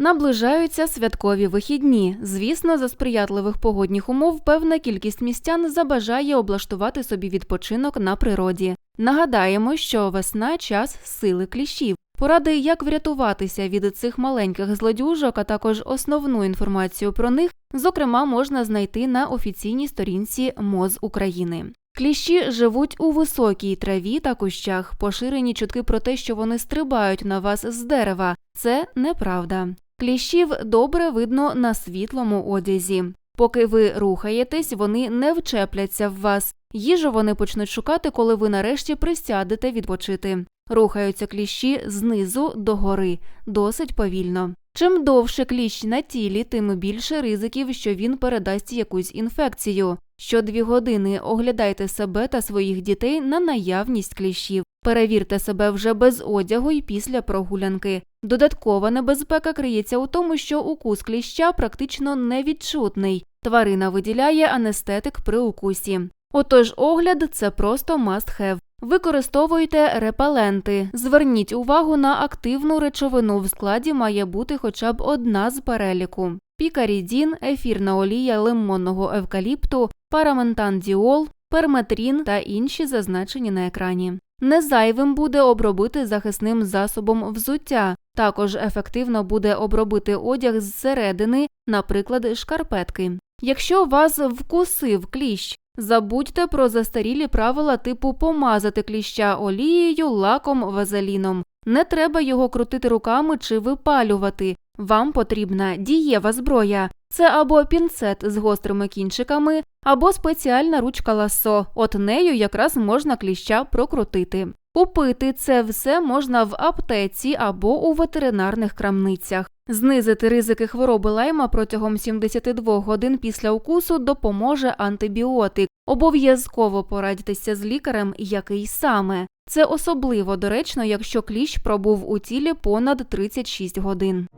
Наближаються святкові вихідні. Звісно, за сприятливих погодних умов певна кількість містян забажає облаштувати собі відпочинок на природі. Нагадаємо, що весна час сили кліщів. Поради, як врятуватися від цих маленьких злодюжок, а також основну інформацію про них, зокрема, можна знайти на офіційній сторінці МОЗ України. Кліщі живуть у високій траві та кущах. Поширені чутки про те, що вони стрибають на вас з дерева. Це неправда. Кліщів добре видно на світлому одязі. Поки ви рухаєтесь, вони не вчепляться в вас. Їжу вони почнуть шукати, коли ви нарешті присядете відпочити. Рухаються кліщі знизу до гори, досить повільно. Чим довше кліщ на тілі, тим більше ризиків, що він передасть якусь інфекцію. Що дві години оглядайте себе та своїх дітей на наявність кліщів. Перевірте себе вже без одягу і після прогулянки. Додаткова небезпека криється у тому, що укус кліща практично невідчутний. Тварина виділяє анестетик при укусі. Отож, огляд це просто must have. Використовуйте репеленти. Зверніть увагу на активну речовину. В складі має бути хоча б одна з переліку: пікарідін, ефірна олія лимонного евкаліпту, параментандіол, перметрін та інші зазначені на екрані. Не зайвим буде обробити захисним засобом взуття. Також ефективно буде обробити одяг зсередини, наприклад, шкарпетки. Якщо вас вкусив кліщ, забудьте про застарілі правила типу помазати кліща олією, лаком, вазеліном. Не треба його крутити руками чи випалювати. Вам потрібна дієва зброя. Це або пінцет з гострими кінчиками, або спеціальна ручка ласо. От нею якраз можна кліща прокрутити. Купити це все можна в аптеці або у ветеринарних крамницях. Знизити ризики хвороби лайма протягом 72 годин після укусу допоможе антибіотик. Обов'язково порадьтеся з лікарем, який саме. Це особливо доречно, якщо кліщ пробув у тілі понад 36 годин.